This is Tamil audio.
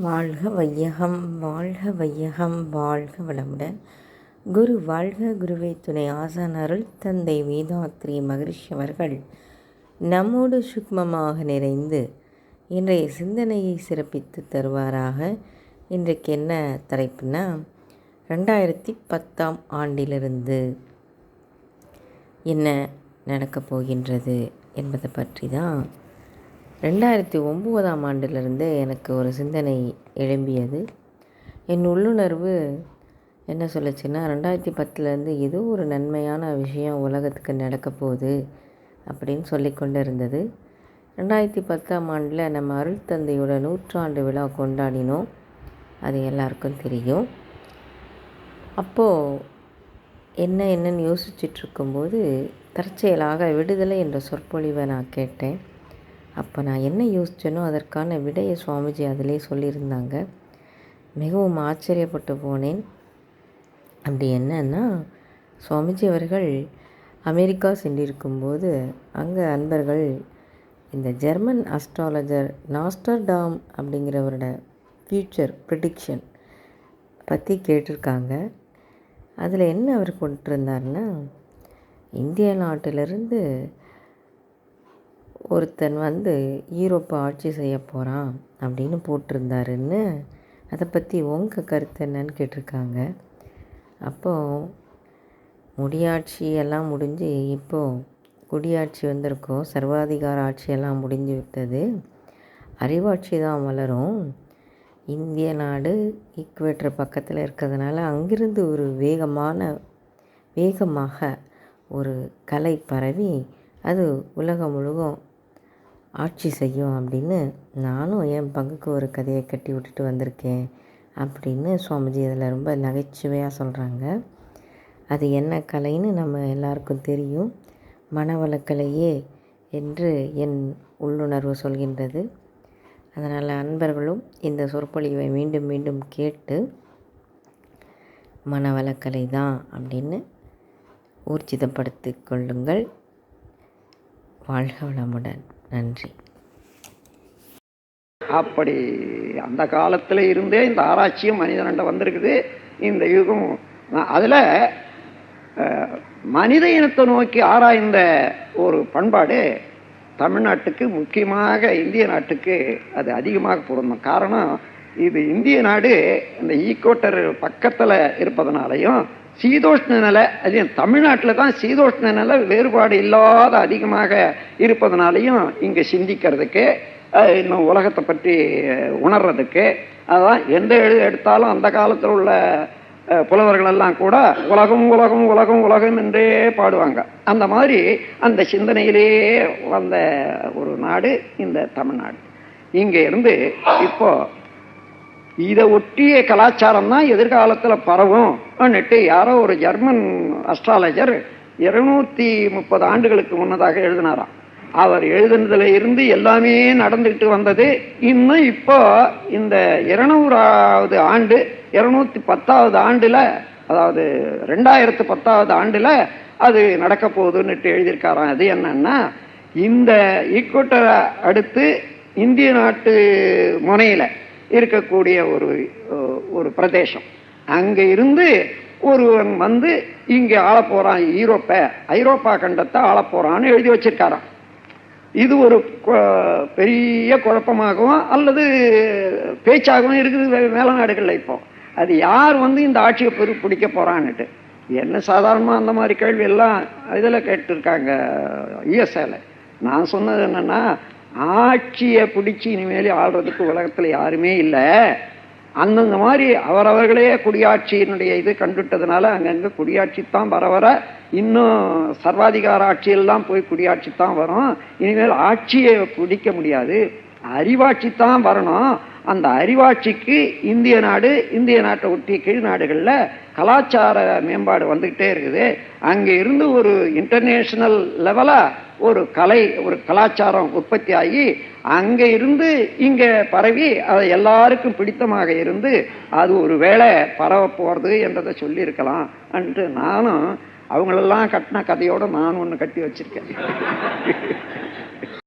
வாழ்க வையகம் வாழ்க வையகம் வாழ்க வளமுடன். குரு வாழ்க குருவே துணை ஆசான் அருள் தந்தை வேதாத்ரி மகரிஷி அவர்கள். நம்மோடு சுக்மமாக நிறைந்து இன்றைய சிந்தனையை சிறப்பித்து தருவாராக. இன்றைக்கு என்ன தலைப்புனா ரெண்டாயிரத்தி பத்தாம் ஆண்டிலிருந்து என்ன நடக்கப் போகின்றது என்பதை பற்றி தான் ரெண்டாயிரத்தி ஒம்போதாம் ஆண்டிலிருந்தே எனக்கு ஒரு சிந்தனை எழும்பியது. என் உள்ளுணர்வு என்ன சொல்லுச்சுன்னா ரெண்டாயிரத்தி பத்துலேருந்து ஏதோ ஒரு நன்மையான விஷயம் உலகத்துக்கு நடக்க போகுது அப்படின்னு சொல்லிக்கொண்டு இருந்தது ரெண்டாயிரத்தி பத்தாம் ஆண்டில் நம்ம அருள் தந்தையோட நூற்றாண்டு விழா கொண்டாடினோம். அது எல்லாருக்கும் தெரியும். அப்போது என்ன என்னன்னு யோசிச்சுட்டு இருக்கும்போது தற்செயலாக விடுதலை என்ற சொற்பொழிவை நான் கேட்டேன். அப்போ நான் என்ன யோசித்தேனோ அதற்கான விடையை சுவாமிஜி அதிலே சொல்லியிருந்தாங்க. மிகவும் ஆச்சரியப்பட்டு போனேன். அப்படி என்னன்னா சுவாமிஜி அவர்கள் அமெரிக்கா சென்றிருக்கும்போது அங்கே அன்பர்கள் இந்த ஜெர்மன் அஸ்ட்ராலஜர் நாஸ்டர்டாம் அப்படிங்கிறவரோட ஃப்யூச்சர் ப்ரிடிக்ஷன் பற்றி கேட்டிருக்காங்க. அதில் என்ன அவர் கொண்டிருந்தார்னா இந்திய நாட்டிலிருந்து ஒருத்தன் வந்து ஈரோப்பை ஆட்சி செய்ய போகிறான் அப்படின்னு போட்டிருந்தாருன்னு அதை பற்றி உங்கள் கருத்து என்னன்னு கேட்டிருக்காங்க. அப்போது முடியாட்சி எல்லாம் முடிஞ்சு இப்போது குடியாட்சி வந்திருக்கோம். சர்வாதிகார ஆட்சியெல்லாம் முடிஞ்சு விட்டது. அறிவாட்சி தான் வளரும். இந்திய நாடு ஈக்குவேட்டர் பக்கத்தில் இருக்கிறதுனால அங்கிருந்து ஒரு வேகமான வேகமாக ஒரு கலை பரவி அது உலகம் முழுவதும் ஆட்சி செய்யும் அப்படின்னு நானும் என் பங்குக்கு ஒரு கதையை கட்டி விட்டுட்டு வந்திருக்கேன் அப்படின்னு சுவாமிஜி அதில் ரொம்ப நகைச்சுவையாக சொல்கிறாங்க. அது என்ன கலைன்னு நம்ம எல்லாருக்கும் தெரியும். மனவளக்கலையே என்று என் உள்ளுணர்வு சொல்கின்றது. அதனால் அன்பர்களும் இந்த சொற்பொழிவை மீண்டும் மீண்டும் கேட்டு மனவளக்கலை தான் அப்படின்னு ஊர்ஜிதப்படுத்தி கொள்ளுங்கள். வாழ்க வளமுடன். நன்றி. அப்படி அந்த காலத்தில் இருந்தே இந்த ஆராய்ச்சியும் மனிதனிட வந்திருக்குது. இந்த யுகம் அதில் மனித இனத்தை நோக்கி ஆராய்ந்த ஒரு பண்பாடு தமிழ்நாட்டுக்கு முக்கியமாக இந்திய நாட்டுக்கு அது அதிகமாக பொருந்தும். காரணம் இது இந்திய நாடு இந்த ஈக்கோட்டர் பக்கத்தில் இருப்பதனாலையும் சீதோஷ்ண நிலை அது தமிழ்நாட்டில் தான் சீதோஷ்ண நிலை வேறுபாடு இல்லாத அதிகமாக இருப்பதனாலையும் இங்கே சிந்திக்கிறதுக்கு இன்னும் உலகத்தை பற்றி உணர்றதுக்கு அதான் எந்த எழு எடுத்தாலும் அந்த காலத்தில் உள்ள புலவர்கள் எல்லாம் கூட உலகம் உலகம் உலகம் உலகம் என்றே பாடுவாங்க. அந்த மாதிரி அந்த சிந்தனையிலேயே வந்த ஒரு நாடு இந்த தமிழ்நாடு. இங்கே இருந்து இப்போ இதை ஒட்டிய கலாச்சாரம் தான் எதிர்காலத்தில் பரவும். நட்டு யாரோ ஒரு ஜெர்மன் அஸ்ட்ராலஜர் இருநூத்தி முப்பது ஆண்டுகளுக்கு முன்னதாக எழுதினாராம். அவர் எழுதுனதுல இருந்து எல்லாமே நடந்துகிட்டு வந்தது. இன்னும் இப்போ இந்த இருநூறாவது ஆண்டு இருநூத்தி பத்தாவது ஆண்டுல அதாவது ரெண்டாயிரத்து பத்தாவது ஆண்டுல அது நடக்க போகுதுன்னுட்டு எழுதியிருக்காராம். அது என்னன்னா இந்த ஈக்குவட்டரை அடுத்து இந்திய நாட்டு முனையில இருக்கக்கூடிய ஒரு ஒரு பிரதேசம். அங்க இருந்து ஒருவன் வந்து இங்க ஆள போறான் ஈரோப்ப. ஐரோப்பா கண்டத்தை ஆள போறான்னு எழுதி வச்சிருக்காராம். இது ஒரு பெரிய குழப்பமாகவும் அல்லது பேச்சாகவும் இருக்குது மேல நாடுகளில் இப்போ. அது யார் வந்து இந்த ஆட்சியை பெரு பிடிக்க போறான்னுட்டு. என்ன சாதாரணமாக அந்த மாதிரி கேள்வி எல்லாம் இதில் கேட்டிருக்காங்க யுஎஸ்ஏல நான் சொன்னது என்னன்னா ஆட்சியை பிடிச்சி இனிமேல் ஆள்றதுக்கு உலகத்தில் யாருமே இல்லை. அந்தந்த மாதிரி அவரவர்களே குடியாட்சியினுடைய இது கண்டுட்டதுனால அங்கங்கே குடியாட்சி தான் வர வர இன்னும் சர்வாதிகார ஆட்சியெல்லாம் போய் குடியாட்சி தான் வரும். இனிமேல் ஆட்சியை பிடிக்க முடியாது. அறிவாட்சி தான் வரணும். அந்த அறிவாட்சிக்கு இந்திய நாடு இந்திய நாட்டை ஒட்டிய கீழ் நாடுகளில் கலாச்சார மேம்பாடு வந்துக்கிட்டே இருக்குது. அங்கே இருந்து ஒரு இன்டர்நேஷ்னல் லெவலாக ஒரு கலை ஒரு கலாச்சாரம் உற்பத்தி ஆகி அங்கே இருந்து இங்கே பரவி அதை எல்லாருக்கும் பிடித்தமாக இருந்து அது ஒரு வேலை பரவ போகிறது என்றதை சொல்லியிருக்கலாம் அன்று நானும் அவங்களெல்லாம் கட்டின கதையோடு நான் ஒன்று கட்டி வச்சுருக்கேன்.